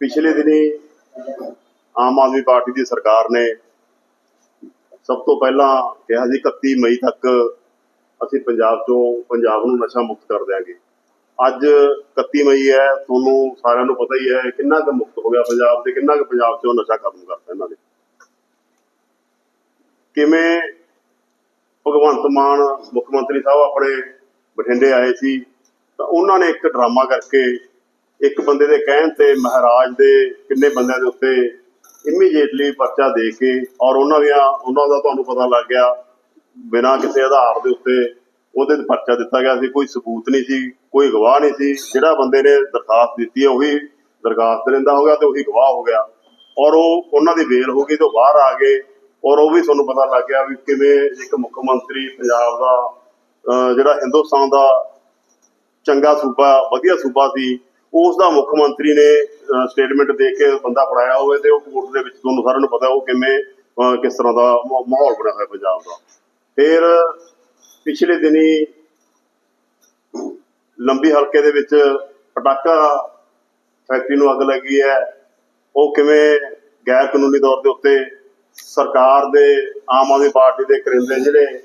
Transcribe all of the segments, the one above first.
ਪਿਛਲੇ ਦਿਨੀ ਆਮ ਆਦਮੀ ਪਾਰਟੀ ਦੀ ਸਰਕਾਰ ਨੇ ਸਭ ਤੋਂ ਪਹਿਲਾਂ ਕਿਹਾ ਸੀ 31 ਮਈ ਤੱਕ ਅਸੀਂ ਪੰਜਾਬ ਤੋਂ ਪੰਜਾਬ ਨੂੰ ਨਸ਼ਾ ਮੁਕਤ ਕਰ ਦਿਆਂਗੇ। ਅੱਜ 31 ਮਈ ਹੈ, ਤੁਹਾਨੂੰ ਸਾਰਿਆਂ ਨੂੰ ਪਤਾ ਹੀ ਹੈ ਕਿੰਨਾ ਕੁ ਮੁਕਤ ਹੋ ਗਿਆ ਪੰਜਾਬ ਤੇ, ਕਿੰਨਾ ਕੁ ਪੰਜਾਬ ਚੋਂ ਨਸ਼ਾ ਖਤਮ ਕਰਤਾ ਇਹਨਾਂ ਨੇ। ਕਿਵੇਂ ਭਗਵੰਤ ਮਾਨ ਮੁੱਖ ਮੰਤਰੀ ਸਾਹਿਬ ਆਪਣੇ ਬਠਿੰਡੇ ਆਏ ਸੀ ਤਾਂ ਉਹਨਾਂ ਨੇ ਇੱਕ ਡਰਾਮਾ ਕਰਕੇ ਇੱਕ ਬੰਦੇ ਦੇ ਕਹਿਣ ਤੇ ਮਹਾਰਾਜ ਦੇ ਕਿੰਨੇ ਬੰਦਿਆਂ ਦੇ ਉੱਤੇ ਇਮੀਡੀਏਟਲੀ ਪਰਚਾ ਦੇ ਕੇ ਔਰ ਉਹਨਾਂ ਦੀਆਂ, ਉਹਨਾਂ ਦਾ ਤੁਹਾਨੂੰ ਪਤਾ ਲੱਗ ਗਿਆ, ਬਿਨਾਂ ਕਿਸੇ ਆਧਾਰ ਦੇ ਉੱਤੇ ਉਹਦੇ ਤੇ ਪਰਚਾ ਦਿੱਤਾ ਗਿਆ ਸੀ, ਕੋਈ ਸਬੂਤ ਨਹੀਂ ਸੀ, ਕੋਈ ਗਵਾਹ ਨਹੀਂ ਸੀ, ਜਿਹੜਾ ਬੰਦੇ ਨੇ ਦਰਖਾਸਤ ਦਿੱਤੀ ਹੈ ਉਹੀ ਦਰਖਾਸਤ ਰਹਿੰਦਾ ਹੋ ਗਿਆ ਤੇ ਉਹੀ ਗਵਾਹ ਹੋ ਗਿਆ। ਔਰ ਉਹ, ਉਹਨਾਂ ਦੀ ਬੇਲ ਹੋ ਗਈ ਤੋਂ ਬਾਹਰ ਆ ਗਏ ਔਰ ਉਹ ਵੀ ਤੁਹਾਨੂੰ ਪਤਾ ਲੱਗ ਗਿਆ ਵੀ ਕਿਵੇਂ ਇੱਕ ਮੁੱਖ ਮੰਤਰੀ ਪੰਜਾਬ ਦਾ, ਅਹ ਜਿਹੜਾ ਹਿੰਦੁਸਤਾਨ ਦਾ ਚੰਗਾ ਸੂਬਾ, ਵਧੀਆ ਸੂਬਾ ਸੀ ਉਸ ਦਾ ਮੁੱਖ ਮੰਤਰੀ ਨੇ ਸਟੇਟਮੈਂਟ ਦੇ ਕੇ ਬੰਦਾ ਫੜਾਇਆ ਹੋਵੇ ਤੇ ਉਹ ਕੋਰਟ ਦੇ ਵਿੱਚ ਤੁਹਾਨੂੰ ਸਾਰਿਆਂ ਨੂੰ ਪਤਾ ਉਹ ਕਿਵੇਂ ਕਿਸ ਤਰ੍ਹਾਂ ਦਾ ਮਾਹੌਲ ਬਣਿਆ ਹੋਇਆ ਪੰਜਾਬ ਦਾ। ਫਿਰ ਪਿਛਲੇ ਦਿਨੀ ਲੰਬੀ ਹਲਕੇ ਦੇ ਵਿੱਚ ਪਟਾਕਾ ਫੈਕਟਰੀ ਨੂੰ ਅੱਗ ਲੱਗੀ ਹੈ। ਉਹ ਕਿਵੇਂ ਗੈਰ ਕਾਨੂੰਨੀ ਤੌਰ ਦੇ ਉੱਤੇ ਸਰਕਾਰ ਦੇ, ਆਮ ਆਦਮੀ ਪਾਰਟੀ ਦੇ ਕਰਿੰਦੇ ਜਿਹੜੇ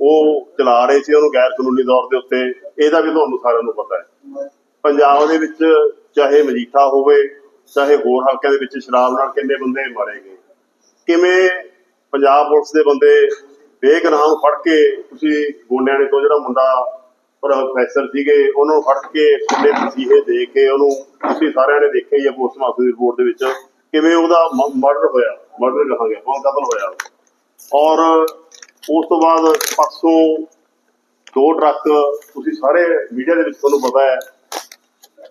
ਉਹ ਚਲਾ ਰਹੇ ਸੀ, ਉਹਨੂੰ ਗੈਰ ਕਾਨੂੰਨੀ ਤੌਰ ਦੇ ਉੱਤੇ, ਇਹਦਾ ਵੀ ਤੁਹਾਨੂੰ ਸਾਰਿਆਂ ਨੂੰ ਪਤਾ ਹੈ। ਪੰਜਾਬ ਦੇ ਵਿੱਚ ਚਾਹੇ ਮਜੀਠਾ ਹੋਵੇ, ਚਾਹੇ ਹੋਰ ਹਲਕਿਆਂ ਦੇ ਵਿੱਚ ਸ਼ਰਾਬ ਨਾਲ ਕਿੰਨੇ ਬੰਦੇ ਮਾਰੇ ਗਏ। ਕਿਵੇਂ ਪੰਜਾਬ ਪੁਲਿਸ ਦੇ ਬੰਦੇ ਬੇਗੁਨਾਹ ਨੂੰ ਫੜ ਕੇ, ਤੁਸੀਂ ਗੋਨਿਆਣੇ ਤੋਂ ਜਿਹੜਾ ਮੁੰਡਾ ਪ੍ਰੋਫੈਸਰ ਸੀਗੇ, ਉਹਨਾਂ ਨੂੰ ਫੜ ਕੇ ਕਿੰਨੇ ਮਸੀਹੇ ਦੇ ਕੇ ਉਹਨੂੰ ਤੁਸੀਂ ਸਾਰਿਆਂ ਨੇ ਦੇਖਿਆ ਹੀ ਹੈ ਪੋਸਟਮਾਰਟਮ ਦੀ ਰਿਪੋਰਟ ਦੇ ਵਿੱਚ, ਕਿਵੇਂ ਉਹਦਾ ਮਰਡਰ ਹੋਇਆ, ਮਰਡਰ ਕਹਾਂਗੇ ਕੌਣ ਕਤਲ ਹੋਇਆ। ਔਰ ਉਸ ਤੋਂ ਬਾਅਦ ਪਰਸੋਂ ਦੋ ਟਰੱਕ, ਤੁਸੀਂ ਸਾਰੇ ਮੀਡੀਆ ਦੇ ਵਿੱਚ ਤੁਹਾਨੂੰ ਪਤਾ ਹੈ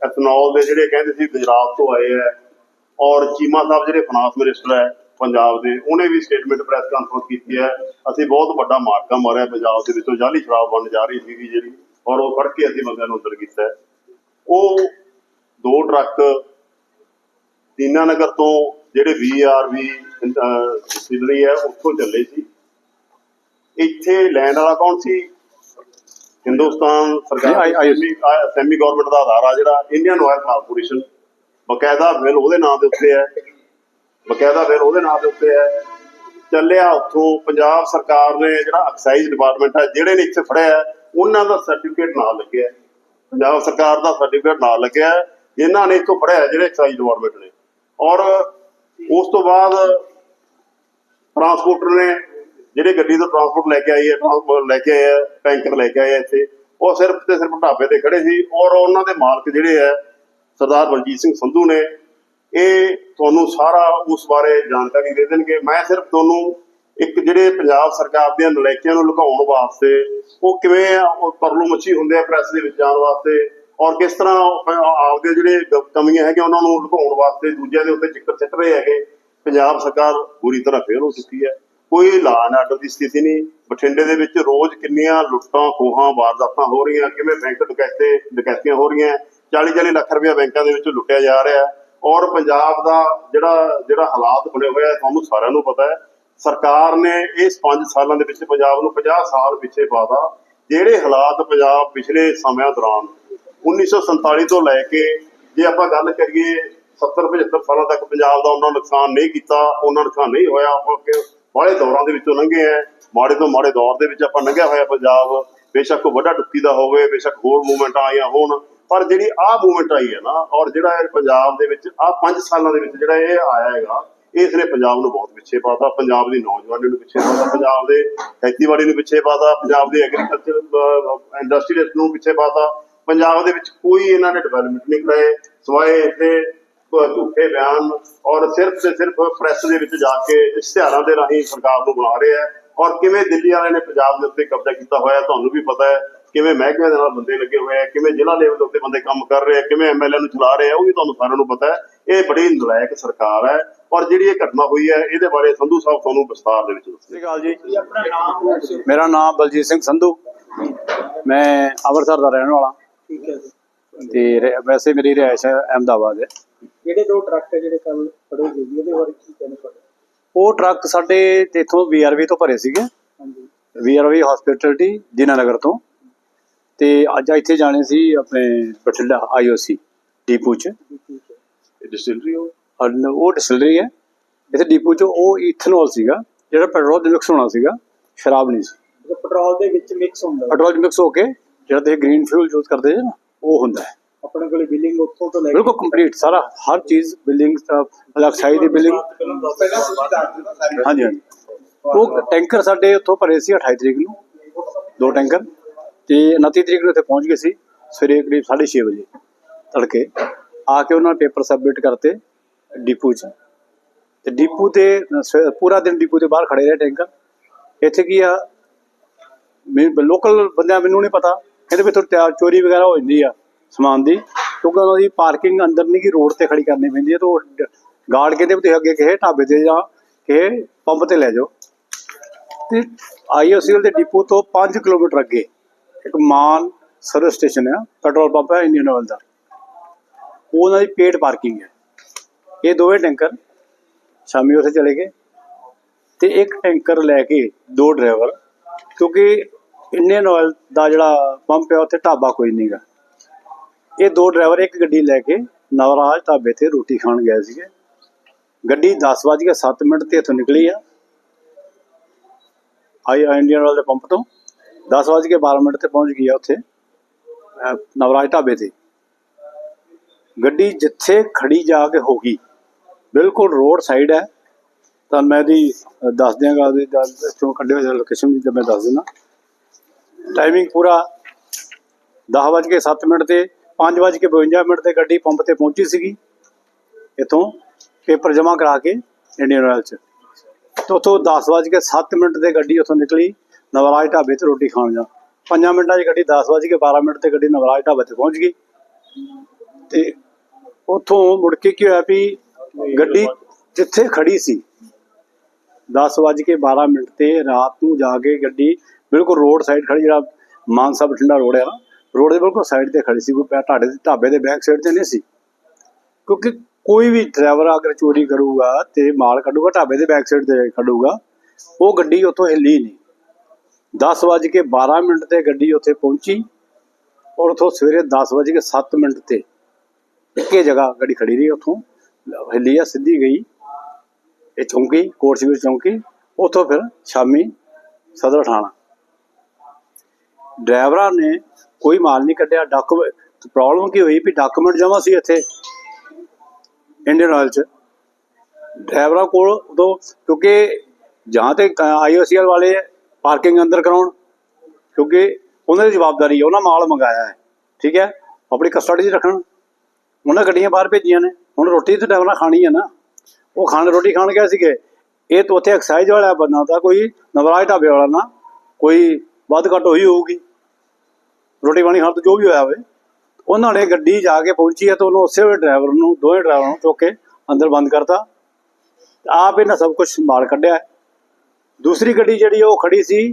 ਐਥਨੋਲ ਦੇ ਜਿਹੜੇ ਕਹਿੰਦੇ ਸੀ ਗੁਜਰਾਤ ਤੋਂ ਆਏ ਹੈ ਔਰ ਚੀਮਾ ਸਾਹਿਬ ਜਿਹੜੇ ਫਾਈਨਾਂਸ ਮਿਨਿਸਟਰ ਹੈ ਪੰਜਾਬ ਦੇ, ਉਹਨੇ ਵੀ ਸਟੇਟਮੈਂਟ ਪ੍ਰੈਸ ਕਾਨਫਰੰਸ ਕੀਤੀ ਹੈ। ਅਸੀਂ ਬਹੁਤ ਵੱਡਾ ਮਾਰਕਾ ਮਾਰਿਆ ਪੰਜਾਬ ਦੇ ਵਿੱਚੋਂ, ਜਾਲੀ ਸ਼ਰਾਬ ਬਣ ਜਾ ਰਹੀ ਸੀਗੀ ਜਿਹੜੀ, ਔਰ ਉਹ ਫੜ ਕੇ ਅਸੀਂ ਬੰਦਿਆਂ ਨੂੰ ਅੰਦਰ ਕੀਤਾ ਉਹ ਦੋ ਟਰੱਕ ਦੀਨਾ ਨਗਰ ਤੋਂ ਜਿਹੜੇ ਵੀਆਰਵੀ ਡਿਸਟਿਲਰੀ ਹੈ, ਉੱਥੋਂ ਚੱਲੇ ਸੀ। ਇੱਥੇ ਲੈਣ ਵਾਲਾ ਕੌਣ ਸੀ? ਹਿੰਦੁਸਤਾਨ ਸਰਕਾਰ ਸੈਮੀ ਗਵਰਨਮੈਂਟ ਦਾ ਅਦਾਰਾ ਜਿਹੜਾ ਇੰਡੀਅਨ ਆਇਲ ਕਾਰਪੋਰੇਸ਼ਨ ਬਕਾਇਦਾ ਬਿੱਲ ਉਹਦੇ ਨਾਂ ਦੇ ਉੱਤੇ ਹੈ। ਬਕਾਇਦਾ ਬਿੱਲ ਉਹਦੇ ਨਾਂ ਦੇ ਉੱਤੇ ਹੈ। ਚੱਲਿਆ ਉੱਥੋਂ ਪੰਜਾਬ ਸਰਕਾਰ ਨੇ ਜਿਹੜਾ ਐਕਸਾਈਜ਼ ਡਿਪਾਰਟਮੈਂਟ ਹੈ ਜਿਹੜੇ ਨੇ ਇੱਥੇ ਫੜਿਆ ਉਹਨਾਂ ਦਾ ਸਰਟੀਫਿਕੇਟ ਨਾਲ ਲੱਗਿਆ। ਪੰਜਾਬ ਸਰਕਾਰ ਦਾ ਸਰਟੀਫਿਕੇਟ ਨਾਲ ਲੱਗਿਆ ਜਿਨ੍ਹਾਂ ਨੇ ਇੱਥੋਂ ਫੜਿਆ ਜਿਹੜੇ ਐਕਸਾਈਜ਼ ਡਿਪਾਰਟਮੈਂਟ ਨੇ। ਔਰ ਉਸ ਤੋਂ ਬਾਅਦ ਟਰਾਂਸਪੋਰਟਰ ਨੇ ਜਿਹੜੇ ਗੱਡੀ ਤੋਂ ਟਰਾਂਸਪੋਰਟ ਲੈ ਕੇ ਆਈ ਹੈ ਟਰਾਂਸਪੋਰਟ ਲੈ ਕੇ ਆਏ ਟੈਂਕਰ ਲੈ ਕੇ ਆਏ ਇੱਥੇ, ਉਹ ਸਿਰਫ ਤੇ ਸਿਰਫ ਢਾਬੇ ਤੇ ਖੜੇ ਸੀ, ਔਰ ਉਹਨਾਂ ਦੇ ਮਾਲਕ ਜਿਹੜੇ ਹੈ ਸਰਦਾਰ ਬਲਜੀਤ ਸਿੰਘ ਸੰਧੂ ਨੇ, ਇਹ ਤੁਹਾਨੂੰ ਸਾਰਾ ਉਸ ਬਾਰੇ ਜਾਣਕਾਰੀ ਦੇ ਦੇਣਗੇ। ਮੈਂ ਸਿਰਫ ਤੁਹਾਨੂੰ ਇੱਕ ਜਿਹੜੇ ਪੰਜਾਬ ਸਰਕਾਰ ਦੀਆਂ ਨਲਾਇਕੀਆਂ ਨੂੰ ਲੁਕਾਉਣ ਵਾਸਤੇ, ਉਹ ਕਿਵੇਂ ਉਹ ਪਰਲੂ ਮੱਛੀ ਹੁੰਦੇ ਆ ਪ੍ਰੈਸ ਦੇ ਵਿੱਚ ਜਾਣ ਵਾਸਤੇ, ਔਰ ਕਿਸ ਤਰ੍ਹਾਂ ਆਪਦੇ ਜਿਹੜੇ ਕਮੀਆਂ ਹੈਗੀਆਂ ਉਹਨਾਂ ਨੂੰ ਲੁਕਾਉਣ ਵਾਸਤੇ ਦੂਜਿਆਂ ਦੇ ਉੱਤੇ ਜ਼ਿਕਰ ਸਿੱਟ ਰਹੇ ਹੈਗੇ, ਪੰਜਾਬ ਸਰਕਾਰ ਬੁਰੀ ਤਰ੍ਹਾਂ ਫੇਲ ਹੋ ਚੁੱਕੀ ਹੈ। ਕੋਈ ਲਾ ਐਂਡ ਆਰਡਰ ਦੀ ਸਥਿਤੀ ਨਹੀਂ। ਬਠਿੰਡੇ ਦੇ ਵਿੱਚ ਰੋਜ਼ ਕਿੰਨੀਆਂ ਲੁੱਟਾਂ, ਖੋਹਾਂ, ਵਾਰਦਾਤਾਂ ਹੋ ਰਹੀਆਂ, ਕਿਵੇਂ ਬੈਂਕ ਡਕੈਤੇ, ਡਕੈਤੀਆਂ ਹੋ ਰਹੀਆਂ। 40 40 ਲੱਖ ਰੁਪਇਆ ਬੈਂਕਾਂ ਦੇ ਵਿੱਚ ਲੁੱਟਿਆ ਜਾ ਰਿਹਾ ਔਰ ਪੰਜਾਬ ਦਾ ਜਿਹੜਾ ਜਿਹੜਾ ਹਾਲਾਤ ਬਣੇ ਹੋਏ ਆ ਤੁਹਾਨੂੰ ਸਾਰਿਆਂ ਨੂੰ ਪਤਾ ਹੈ। ਸਰਕਾਰ ਨੇ ਇਸ 5 ਸਾਲਾਂ ਦੇ ਵਿੱਚ ਪੰਜਾਬ ਨੂੰ 50 ਸਾਲ ਪਿੱਛੇ ਪਾਤਾ। ਜਿਹੜੇ ਹਾਲਾਤ ਪੰਜਾਬ ਪਿਛਲੇ ਸਮਿਆਂ ਦੌਰਾਨ 1947 ਤੋਂ ਲੈ ਕੇ ਜੇ ਆਪਾਂ ਗੱਲ ਕਰੀਏ 70 75 ਸਾਲਾਂ ਤੱਕ ਪੰਜਾਬ ਦਾ ਉਹਨਾਂ ਨੁਕਸਾਨ ਨਹੀਂ ਕੀਤਾ, ਉਹਨਾਂ ਨੁਕਸਾਨ ਨਹੀਂ ਹੋਇਆ, ਆਪਾਂ ਬਾਹਲੇ ਦੌਰਾਂ ਦੇ ਵਿੱਚੋਂ ਲੰਘੇ ਆ ਮਾੜੇ ਤੋਂ ਮਾੜੇ ਦੌਰ ਦੇ ਵਿੱਚ ਆਪਾਂ ਲੰਘਿਆ ਹੋਇਆ ਪੰਜਾਬ। ਬੇਸ਼ੱਕ ਵੱਡਾ ਟੁੱਟੀ ਦਾ ਹੋਵੇ, ਬੇਸ਼ੱਕ ਹੋਰ ਮੂਵਮੈਂਟਾਂ ਆਈਆਂ ਹੋਣ। ਪਰ ਜਿਹੜੀ ਆਹ ਮੂਵਮੈਂਟ ਆਈ ਹੈ ਨਾ, ਔਰ ਜਿਹੜਾ ਇਹ ਪੰਜਾਬ ਦੇ ਵਿੱਚ ਆਹ 5 ਸਾਲਾਂ ਦੇ ਵਿੱਚ ਜਿਹੜਾ ਇਹ ਆਇਆ ਹੈਗਾ ਇਸ ਨੇ ਪੰਜਾਬ ਨੂੰ ਬਹੁਤ ਪਿੱਛੇ ਪਾਤਾ। ਪੰਜਾਬ ਦੀ ਨੌਜਵਾਨੀ ਨੂੰ ਪਿੱਛੇ ਪਾਤਾ, ਪੰਜਾਬ ਦੇ ਖੇਤੀਬਾੜੀ ਨੂੰ ਪਿੱਛੇ ਪਾਤਾ, ਪੰਜਾਬ ਦੇ ਐਗਰੀਕਲਚਰ ਇੰਡਸਟਰੀਜ਼ ਨੂੰ ਪਿੱਛੇ ਪਾਤਾ। ਪੰਜਾਬ ਦੇ ਵਿੱਚ ਕੋਈ ਇਹਨਾਂ ਨੇ ਡਿਵੈਲਪਮੈਂਟ ਨਹੀਂ ਕਰਾਏ। ਸਵਾਏ ਇੱਥੇ ਝੂਠੇ ਬਿਆਨ ਔਰ ਸਿਰਫ ਤੇ ਸਿਰਫ ਪ੍ਰੈਸ ਦੇ ਵਿੱਚ ਜਾ ਕੇ ਇਸ਼ਤਿਹਾਰਾਂ ਦੇ ਰਾਹੀਂ ਸਰਕਾਰ ਨੂੰ ਬਣਾ ਰਹੇ ਆ ਔਰ ਕਿਵੇਂ ਦਿੱਲੀ ਵਾਲਿਆਂ ਨੇ ਪੰਜਾਬ ਦੇ ਉੱਤੇ ਕਬਜ਼ਾ ਕੀਤਾ ਹੋਇਆ ਤੁਹਾਨੂੰ ਵੀ ਪਤਾ ਹੈ ਕਿਵੇਂ ਮਹਿਕਮੇ ਦੇ ਨਾਲ ਬੰਦੇ ਲੱਗੇ ਹੋਏ ਆ ਕਿਵੇਂ ਜ਼ਿਲ੍ਹਾ ਲੈਵਲ ਦੇ ਉੱਤੇ ਬੰਦੇ ਕੰਮ ਕਰ ਰਹੇ ਆ ਕਿਵੇਂ ਐਮਐਲਏ ਨੂੰ ਚਲਾ ਰਹੇ ਆ ਉਹ ਵੀ ਤੁਹਾਨੂੰ ਸਾਰਿਆਂ ਨੂੰ ਪਤਾ ਹੈ। ਇਹ ਬੜੀ ਨਲਾਇਕ ਸਰਕਾਰ ਹੈ ਔਰ ਜਿਹੜੀ ਇਹ ਘਟਨਾ ਹੋਈ ਹੈ ਇਹਦੇ ਬਾਰੇ ਸੰਧੂ ਸਾਹਿਬ ਤੁਹਾਨੂੰ ਵਿਸਤਾਰ ਦੇ ਵਿੱਚ ਦੱਸਣਗੇ। ਸ਼੍ਰੀ ਅਕਾਲ ਜੀ। ਮੇਰਾ ਨਾਮ ਬਲਜੀਤ ਸਿੰਘ ਸੰਧੂ। ਮੈਂ ਅੰਮ੍ਰਿਤਸਰ ਦਾ ਰਹਿਣ ਵਾਲਾ। ਠੀਕ ਹੈ ਜੀ। ਤੇ ਵੈਸੇ ਮੇਰੀ ਰਿਹਾਇਸ਼ ਅਹਿਮਦਾਬਾਦ ਹੈ। ਜਿਹੜੇ ਦੋ ਟਰੱਕ ਹੈ ਜਿਹੜੇ ਕੱਲ ਫੜੇ ਗਏ ਜੀ ਉਹਦੇ ਬਾਰੇ ਕੀ ਕਹਿਣਾ ਤੁਹਾਡਾ? ਉਹ ਟਰੱਕ ਸਾਡੇ ਤੇ ਇੱਥੋਂ ਵੀਆਰਵੀ ਤੋਂ ਭਰੇ ਸੀਗੇ। ਹਾਂਜੀ। ਵੀਆਰਵੀ ਹਸਪੀਟਲਟੀ ਦੀਨਾਨਗਰ ਤੋਂ। ਤੇ ਅੱਜ ਇੱਥੇ ਜਾਣੇ ਸੀ ਆਪਣੇ ਬਠਿੰਡਾ ਆਈਓਸੀ ਡੀਪੂ ਚ। ਡਿਸਟਿਲਰੀ ਉਹ? ਅਨ- ਉਹ ਡਿਸਟਿਲਰੀ ਹੈ। ਇੱਥੇ ਡਿਪੂ 'ਚ ਉਹ ਇਥਨੋਲ ਸੀਗਾ ਜਿਹੜਾ ਪੈਟਰੋਲ ਦੇ ਮਿਕਸ ਹੋਣਾ ਸੀਗਾ ਸ਼ਰਾਬ ਨਹੀਂ ਸੀ। ਪੈਟਰੋਲ ਦੇ ਵਿੱਚ ਮਿਕਸ ਹੁੰਦਾ। ਹੈ। ਪੈਟਰੋਲ ਮਿਕਸ ਹੋ ਕੇ ਜਿਹੜਾ ਤੁਸੀਂ ਗ੍ਰੀਨ ਫਿਊਲ ਯੂਜ਼ ਕਰਦੇ ਜੇ ਨਾ ਉਹ ਹੁੰਦਾ ਹੈ। ਆਪਣੇ ਕੋਲ ਬਿਲਿੰਗ ਉੱਥੋਂ ਤੋਂ ਲੈ ਕੇ ਬਿਲਕੁਲ ਕੰਪਲੀਟ ਸਾਰਾ, ਹਰ ਚੀਜ਼ ਬਿਲਿੰਗ ਅਲੈਕਸਾਈ ਦੀ ਬਿਲਿੰਗ ਪਹਿਲਾਂ ਤੁਸੀਂ ਦੱਸ ਦਿਓ ਸਾਰੀ ਹਾਂਜੀ ਹਾਂਜੀ। ਉਹ ਟੈਂਕਰ ਸਾਡੇ ਉੱਥੋਂ ਭਰੇ ਸੀ 28 ਤਰੀਕ ਨੂੰ, ਦੋ ਟੈਂਕਰ। ਤੇ 29 ਤਰੀਕ ਨੂੰ ਉੱਥੇ ਪਹੁੰਚ ਗਏ ਸੀ, ਸਵੇਰੇ ਕਰੀਬ 6:30 ਵਜੇ ਤੜਕੇ। ਆ ਕੇ ਉਹਨਾਂ ਨੇ ਪੇਪਰ ਸਬਮਿਟ ਕਰਤੇ ਡਿਪੂ 'ਚ। ਤੇ ਡਿਪੂ ਤੇ ਸਵੇ- ਪੂਰਾ ਦਿਨ ਡਿਪੂ ਦੇ ਬਾਹਰ ਖੜੇ ਰਹੇ ਟੈਂਕਰ। ਇੱਥੇ ਕੀ ਆ, ਮੈਂ ਲੋਕਲ ਬੰਦਿਆਂ ਮੈਨੂੰ ਨਹੀਂ ਪਤਾ। ਕਹਿੰਦੇ ਵੀ ਇੱਥੋਂ ਚੋਰੀ ਵਗੈਰਾ ਹੋ ਜਾਂਦੀ ਆ। ਸਮਾਨ ਦੀ, ਕਿਉਂਕਿ ਉਹਨਾਂ ਦੀ ਪਾਰਕਿੰਗ ਅੰਦਰ ਨਹੀਂ ਕਿ ਰੋਡ ਤੇ ਖੜੀ ਕਰਨੀ ਪੈਂਦੀ ਹੈ, ਤੇ ਉਹ ਗਾਰਡ ਕਹਿੰਦੇ ਤੁਸੀਂ ਅੱਗੇ ਕਿਸੇ ਢਾਬੇ ਤੇ ਜਾਂ ਕਿਸੇ ਪੰਪ ਤੇ ਲੈ ਜਾਓ। ਤੇ ਆਈਓਸੀਐਲ ਦੇ ਡਿਪੂ ਤੋਂ 5 ਕਿਲੋਮੀਟਰ ਅੱਗੇ, ਇੱਕ ਮਾਨ ਸਰਵਿਸ ਸਟੇਸ਼ਨ ਹੈ ਪੈਟਰੋਲ ਪੰਪ ਹੈ ਇੰਡੀਅਨ ਆਇਲ ਦਾ। ਉਹਨਾਂ ਦੀ ਪੇਡ ਪਾਰਕਿੰਗ ਹੈ। ਇਹ ਦੋਵੇਂ ਟੈਂਕਰ ਸ਼ਾਮੀ ਉੱਥੇ ਚਲੇ ਗਏ। ਤੇ ਇੱਕ ਟੈਂਕਰ ਲੈ ਕੇ ਦੋ ਡਰਾਈਵਰ, ਕਿਉਂਕਿ ਇੰਡੀਅਨ ਆਇਲ ਦਾ ਜਿਹੜਾ ਪੰਪ ਹੈ ਉੱਥੇ ਢਾਬਾ ਕੋਈ ਨਹੀਂਗਾ ਇਹ ਦੋ ਡਰਾਈਵਰ ਇੱਕ ਗੱਡੀ ਲੈ ਕੇ ਨਵਰਾਜ ਢਾਬੇ ਤੇ ਰੋਟੀ ਖਾਣ ਗਏ ਸੀਗੇ। ਗੱਡੀ 10:07 ਮਿੰਟ ਤੇ ਇੱਥੋਂ ਨਿਕਲੀ ਆ। ਆਈ ਇੰਡੀਅਨ ਆਇਲ ਦੇ ਪੰਪ ਤੋਂ 10:12 ਮਿੰਟ ਤੇ ਪਹੁੰਚ ਗਈ ਆ ਉੱਥੇ ਨਵਰਾਜ ਢਾਬੇ ਤੇ। ਗੱਡੀ ਜਿੱਥੇ ਖੜੀ ਜਾ ਕੇ ਹੋ ਗਈ, ਬਿਲਕੁਲ ਰੋਡ ਸਾਈਡ ਹੈ। ਤਾਂ ਮੈਂ ਦੀ ਦੱਸ ਦਿਆਂਗਾ ਉਹਦੀ ਇੱਥੋਂ ਕੱਢੇ ਹੋਏ ਲੋਕੇਸ਼ਨ ਦੀ ਮੈਂ ਦੱਸ ਦਿੰਦਾ। ਟਾਈਮਿੰਗ ਪੂਰਾ 10:07 ਮਿੰਟ ਤੇ 5:52 ਮਿੰਟ ਤੇ ਗੱਡੀ ਪੰਪ ਤੇ ਪਹੁੰਚੀ ਸੀਗੀ। ਇੱਥੋਂ ਪੇਪਰ ਜਮ੍ਹਾਂ ਕਰਾ ਕੇ ਇੰਡੀਅਨ ਆਇਲ ਚ। ਤੇ ਉੱਥੋਂ 10:07 ਮਿੰਟ ਤੇ ਗੱਡੀ ਉੱਥੋਂ ਨਿਕਲੀ ਨਵਰਾਜ ਢਾਬੇ ਤੇ ਰੋਟੀ ਖਾਣ ਜਾ 5 ਮਿੰਟਾਂ 'ਚ ਗੱਡੀ 10:12 ਮਿੰਟ ਤੇ ਗੱਡੀ ਨਵਰਾਜ ਢਾਬੇ ਤੇ ਪਹੁੰਚ ਗਈ। ਤੇ ਉੱਥੋਂ ਮੁੜ ਕੇ ਕੀ ਹੋਇਆ ਵੀ ਗੱਡੀ ਜਿੱਥੇ ਖੜੀ ਸੀ 10:12 ਮਿੰਟ ਤੇ ਰਾਤ ਨੂੰ ਜਾ ਕੇ ਗੱਡੀ ਬਿਲਕੁਲ ਰੋਡ ਸਾਈਡ ਖੜੀ, ਜਿਹੜਾ ਮਾਨਸਾ ਬਠਿੰਡਾ ਰੋਡ ਹੈ ਨਾ ਰੋਡ ਦੇ ਬਿਲਕੁਲ ਸਾਈਡ ਤੇ ਖੜੀ ਸੀ, ਕੋਈ ਢਾਡੇ ਦੇ ਢਾਬੇ ਦੇ ਬੈਕ ਸਾਈਡ ਤੇ ਨਹੀਂ ਸੀ। ਕਿਉਂਕਿ ਕੋਈ ਵੀ ਡਰਾਈਵਰ ਅਗਰ ਚੋਰੀ ਕਰੂਗਾ ਤੇ ਮਾਲ ਕੱਢੂਗਾ, ਢਾਬੇ ਦੇ ਬੈਕ ਸਾਈਡ ਤੇ ਕੱਢੂਗਾ ਉਹ ਗੱਡੀ ਉੱਥੋਂ ਹਿੱਲੀ ਨਹੀਂ। 10:12 ਮਿੰਟ ਤੇ ਗੱਡੀ ਉੱਥੇ ਪਹੁੰਚੀ ਔਰ ਉੱਥੋਂ ਸਵੇਰੇ 10:07 ਮਿੰਟ ਤੇ ਇੱਕੇ ਜਗ੍ਹਾ ਗੱਡੀ ਖੜੀ ਰਹੀ ਉੱਥੋਂ, ਹਿੱਲੀ ਆ, ਸਿੱਧੀ ਗਈ, ਇਹ ਚੌਂਕੀ ਕੋਟਸ਼ਵੀਰ ਚੌਂਕੀ, ਉੱਥੋਂ ਫਿਰ ਸ਼ਾਮੀ ਸਦਰ ਥਾਣਾ। ਡਰਾਈਵਰਾਂ ਨੇ ਕੋਈ ਮਾਲ ਨਹੀਂ ਕੱਢਿਆ। ਡਾਕੂਮੈਂਟ ਪ੍ਰੋਬਲਮ ਕੀ ਹੋਈ ਵੀ ਡਾਕੂਮੈਂਟ ਜਮਾ ਸੀ ਇੱਥੇ ਇੰਡੀਅਨ ਆਇਲ ਚ। ਡਰਾਈਵਰਾਂ ਕੋਲ ਉਦੋਂ ਕਿਉਂਕਿ ਜਾਂ ਤੇ ਆਈਓਸੀਐਲ ਵਾਲੇ ਪਾਰਕਿੰਗ ਅੰਦਰ ਕਰਾਉਣ, ਕਿਉਂਕਿ ਉਹਨਾਂ ਦੀ ਜਵਾਬਦਾਰੀ ਹੈ ਉਹਨਾਂ ਮਾਲ ਮੰਗਾਇਆ ਹੈ। ਠੀਕ ਹੈ? ਆਪਣੀ ਕਸਟਡੀ 'ਚ ਰੱਖਣ। ਉਹਨਾਂ ਗੱਡੀਆਂ ਬਾਹਰ ਭੇਜੀਆਂ ਨੇ। ਹੁਣ ਰੋਟੀ ਤੇ ਡਰਾਈਵਰਾਂ ਖਾਣੀ ਹੈ ਨਾ। ਉਹ ਖਾਣ, ਰੋਟੀ ਖਾਣ ਗਏ ਸੀਗੇ। ਇਹ ਤਾਂ ਉੱਥੇ ਐਕਸਾਈਜ਼ ਵਾਲਾ ਬੰਦਾ ਤਾਂ ਕੋਈ ਨਵਰਾਜ ਢਾਬੇ ਵਾਲਾ ਨਾ, ਕੋਈ ਵੱਧ ਘੱਟ ਹੋਈ ਹੋਊਗੀ। ਰੋਟੀ ਪਾਣੀ ਖਾਣ ਤੋਂ ਜੋ ਵੀ ਹੋਇਆ ਹੋਵੇ ਉਹਨਾਂ ਨੇ ਗੱਡੀ ਜਾ ਕੇ ਪਹੁੰਚੀ ਹੈ ਤਾਂ ਉਹਨੂੰ ਉਸੇ ਵੇਲੇ ਡਰਾਈਵਰ ਨੂੰ ਦੋਵੇਂ ਡਰਾਈਵਰਾਂ ਨੂੰ ਚੁੱਕ ਕੇ ਅੰਦਰ ਬੰਦ ਕਰਤਾ। ਆਪ ਇਹਨਾਂ ਸਭ ਕੁਝ ਸੰਭਾਲ ਕੱਢਿਆ। ਦੂਸਰੀ ਗੱਡੀ ਜਿਹੜੀ ਉਹ ਖੜੀ ਸੀ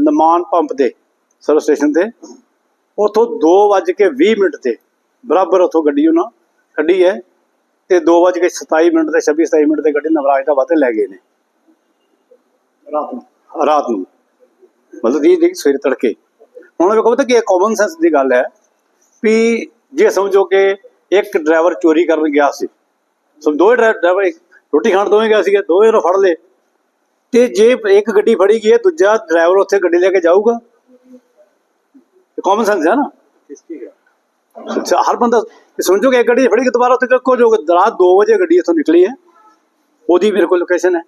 ਨਮਾਨ ਪੰਪ ਤੇ ਸਰਵਿਸ ਸਟੇਸ਼ਨ ਤੇ। ਉਥੋਂ 2:20 ਮਿੰਟ ਤੇ ਬਰਾਬਰ ਉਥੋਂ ਗੱਡੀ ਉਹਨਾਂ ਕੱਢੀ ਹੈ ਤੇ 2:27 ਮਿੰਟ ਤੇ 26 27 ਮਿੰਟ ਤੇ ਗੱਡੀ ਨਵਰਾਜ ਦਾ ਵਾਤੇ ਲੈ ਗਏ ਨੇ। ਰਾਤ ਨੂੰ? ਰਾਤ ਨੂੰ। ਮਤਲਬ ਇਹ ਦੇਖ ਸਵੇਰੇ ਤੜਕੇ। ਹੁਣ ਵੇਖੋ ਪਤਾ ਕੀ ਕਾਮਨ ਸੈਂਸ ਦੀ ਗੱਲ ਹੈ ਵੀ ਜੇ ਸਮਝੋ ਕਿ ਇੱਕ ਡਰਾਈਵਰ ਚੋਰੀ ਕਰਨ ਗਿਆ ਸੀ ਸੋ ਦੋਵੇਂ ਡਰਾਈਵਰ ਇੱਕ- ਰੋਟੀ ਖਾਣ ਦੋਵੇਂ ਗਿਆ ਸੀਗੇ ਦੋਵੇਂ ਨੂੰ ਫੜ ਲਏ। ਤੇ ਜੇ ਇੱਕ ਗੱਡੀ ਫੜੀ ਗਈ ਹੈ ਦੂਜਾ ਡਰਾਈਵਰ ਉੱਥੇ ਗੱਡੀ ਲੈ ਕੇ ਜਾਊਗਾ। ਕਾਮਨ ਸੈਂਸ ਹੈ ਨਾ? ਅੱਛਾ, ਹਰ ਬੰਦਾ ਸਮਝੋ ਕਿ ਇੱਕ ਗੱਡੀ ਫੜੀ ਕਿ ਦੁਬਾਰਾ ਉੱਥੇ ਕਿੱਕੋ ਜੋ ਰਾਤ 2 ਵਜੇ ਗੱਡੀ ਇੱਥੋਂ ਨਿਕਲੀ ਹੈ। ਉਹਦੀ ਮੇਰੇ ਕੋਲ ਲੋਕੇਸ਼ਨ ਹੈ।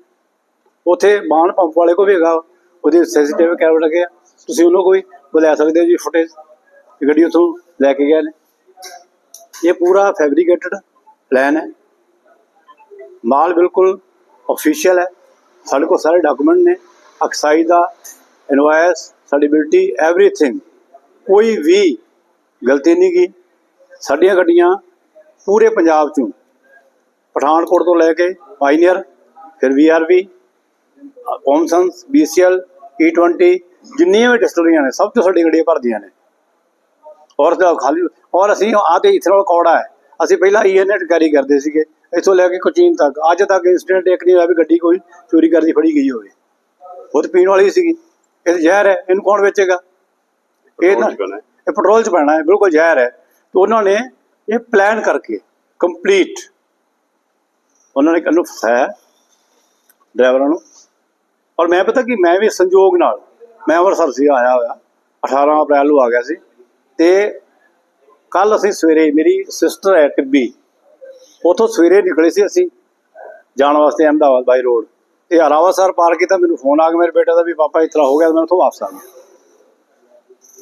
ਉੱਥੇ ਬਾਣ ਪੰਪ ਵਾਲੇ ਕੋ ਵੀ ਹੈਗਾ। ਉਹਦੇ ਸੀਸੀਟੀਵੀ ਕੈਮਰਾ ਲੱਗਿਆ ਤੁਸੀਂ ਉਹਨੂੰ ਕੋਈ ਬੁਲਾ ਸਕਦੇ ਹੋ ਜੀ ਫੁਟੇਜ ਗੱਡੀ ਉੱਥੋਂ ਲੈ ਕੇ ਗਏ ਨੇ। ਇਹ ਪੂਰਾ ਫੈਬਰੀਕੇਟਡ ਪਲਾਨ ਹੈ। ਮਾਲ ਬਿਲਕੁਲ ਅਫੀਸ਼ੀਅਲ ਹੈ। ਸਾਡੇ ਕੋਲ ਸਾਰੇ ਡਾਕੂਮੈਂਟ ਨੇ। ਅਕਸਾਈ ਦਾ ਇਨਵਾਇਸ ਸਾਡੀ ਬਿਲਟੀ ਐਵਰੀਥਿੰਗ ਕੋਈ ਵੀ ਗਲਤੀ ਨਹੀਂ ਕੀ ਸਾਡੀਆਂ ਗੱਡੀਆਂ ਪੂਰੇ ਪੰਜਾਬ ਚੋਂ। ਪਠਾਨਕੋਟ ਤੋਂ ਲੈ ਕੇ ਪਾਈਨੀਅਰ ਫਿਰ ਵੀਆਰਵੀ ਓਮਸਨਸ ਬੀਸੀਐਲ E20 ਜਿੰਨੀਆਂ ਵੀ ਡਿਸਟਲਰੀਆਂ ਨੇ ਸਭ ਤੋਂ ਸਾਡੀ ਗੱਡੀਆਂ ਭਰਦੀਆਂ ਨੇ। ਔਰ ਤਾਂ ਖਾਲੀ ਔਰ ਅਸੀਂ ਆ ਤੇ ਇਥਨੋਲ ਕੌੜਾ ਹੈ। ਅਸੀਂ ਪਹਿਲਾਂ ਈਐਨਐਟ ਕੈਰੀ ਕਰਦੇ ਸੀਗੇ। ਇੱਥੋਂ ਲੈ ਕੇ ਕੋਚੀਨ ਤੱਕ ਅੱਜ ਤੱਕ ਇੰਸੀਡੈਂਟ ਇੱਕ ਨਹੀਂ ਹੋਇਆ ਵੀ ਗੱਡੀ ਕੋਈ ਚੋਰੀ ਕਰਦੀ ਫੜੀ ਗਈ ਹੋਵੇ। ਉਹ ਤਾਂ ਪੀਣ ਵਾਲੀ ਸੀਗੀ। ਇਹ ਤਾਂ ਜ਼ਹਿਰ ਹੈ ਇਹਨੂੰ ਕੌਣ ਵੇਚੇਗਾ? ਇਹ ਨਾ। ਇਹ ਪੈਟਰੋਲ ਚ ਪੈਣਾ ਹੈ ਬਿਲਕੁਲ ਜ਼ਹਿਰ ਹੈ। ਤੇ ਉਹਨਾਂ ਨੇ ਇਹ ਪਲਾਨ ਕਰਕੇ ਕੰਪਲੀਟ ਉਹਨਾਂ ਨੇ ਕੰਨੂ ਫਸਾਇਆ ਡਰਾਈਵਰਾਂ ਨੂੰ। ਔਰ ਮੈਂ ਪਤਾ ਕਿ, ਮੈਂ ਵੀ ਸੰਯੋਗ ਨਾਲ, ਮੈਂ ਅੰਮ੍ਰਿਤਸਰ ਸੀ ਆਇਆ ਹੋਇਆ। 18 ਅਪ੍ਰੈਲ ਨੂੰ ਆ ਗਿਆ ਸੀ। ਤੇ ਕੱਲ ਅਸੀਂ ਸਵੇਰੇ, ਮੇਰੀ ਸਿਸਟਰ ਹੈ ਟਿੱਬੀ, ਉਥੋਂ ਸਵੇਰੇ ਨਿਕਲੇ ਸੀ ਅਸੀਂ, ਜਾਣ ਵਾਸਤੇ ਅਹਿਮਦਾਬਾਦ ਬਾਈ ਰੋਡ। ਤੇ ਰਾਵਾਸਰ ਪਾਰ ਕੀਤਾ, ਮੈਨੂੰ ਫੋਨ ਆ ਗਿਆ, ਮੇਰੇ ਬੇਟੇ ਦਾ ਵੀ, ਪਾਪਾ, ਇਸ ਤਰ੍ਹਾਂ ਹੋ ਗਿਆ, ਮੈਂ ਉੱਥੋਂ ਵਾਪਸ ਆ ਗਿਆ।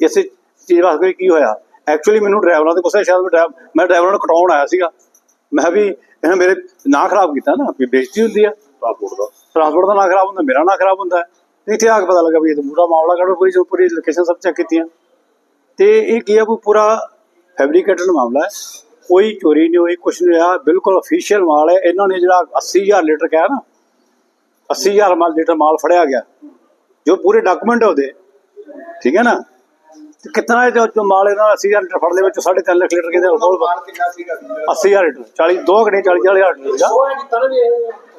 ਇਸੇ ਚੀਜ਼ ਵਾਸਤੇ ਕੀ ਹੋਇਆ? ਐਕਚੁਅਲੀ ਮੈਨੂੰ ਡਰਾਈਵਰਾਂ ਦੇ ਗੁੱਸੇ ਸ਼ਾਇਦ ਮੈਂ ਮੈਂ ਡਰਾਈਵਰਾਂ ਨੂੰ ਕਟਾਉਣ ਆਇਆ ਸੀਗਾ। ਮੈਂ ਵੀ, ਇਹਨਾਂ ਮੇਰੇ ਨਾਂ ਖਰਾਬ ਕੀਤਾ ਨਾ ਵੀ ਬੇਇੱਜ਼ਤੀ ਹੁੰਦੀ ਆ। ਟਰਾਂਸਪੋਰਟ ਦਾ। ਟਰਾਂਸਪੋਰਟ ਦਾ ਨਾਂ ਖਰਾਬ ਹੁੰਦਾ, ਮੇਰਾ ਨਾਂ ਖਰਾਬ ਹੁੰਦਾ। ਇੱਥੇ ਆ ਕੇ ਪਤਾ ਲੱਗਾ ਵੀ ਇਹ ਤਾਂ ਪੂਰਾ ਮਾਮਲਾ ਕੱਢੋ ਪੂਰੀ ਪੂਰੀ ਲੋਕੇਸ਼ਨ ਸਭ ਚੈੱਕ ਕੀਤੀਆਂ। ਤੇ ਇਹ ਕੀ ਆ ਕੋਈ ਪੂਰਾ ਫੈਬਰੀਕੇਟਡ ਮਾਮਲਾ ਹੈ। ਕੋਈ ਚੋਰੀ ਨਹੀਂ ਹੋਈ, ਕੁਛ ਨਹੀਂ ਹੋਇਆ, ਬਿਲਕੁਲ ਅਫੀਸ਼ੀਅਲ ਮਾਲ ਹੈ। ਇਹਨਾਂ ਨੇ ਜਿਹੜਾ 80000 ਲੀਟਰ ਕਿਹਾ ਨਾ 80000 ਮਾਲ ਲੀਟਰ ਮਾਲ ਫੜਿਆ ਗਿਆ। ਜੋ ਪੂਰੇ ਡਾਕੂਮੈਂਟ ਉਹਦੇ। ਠੀਕ ਹੈ ਨਾ? ਤੇ ਕਿਤਨਾ ਜੋ ਜੋ ਮਾਲ ਇਹਨਾਂ ਦਾ 80000 ਲੀਟਰ ਫੜ ਲਿਆ ਵਿੱਚ 3.5 ਲੱਖ ਲੀਟਰ ਕਿਤੇ ਹੋਰ ਮਾਲ ਕਿੰਨਾ ਸੀਗਾ? 80000 ਲੀਟਰ 40 ਦੋ ਘੜੇ 40 40000 ਲੀਟਰ ਸੀਗਾ।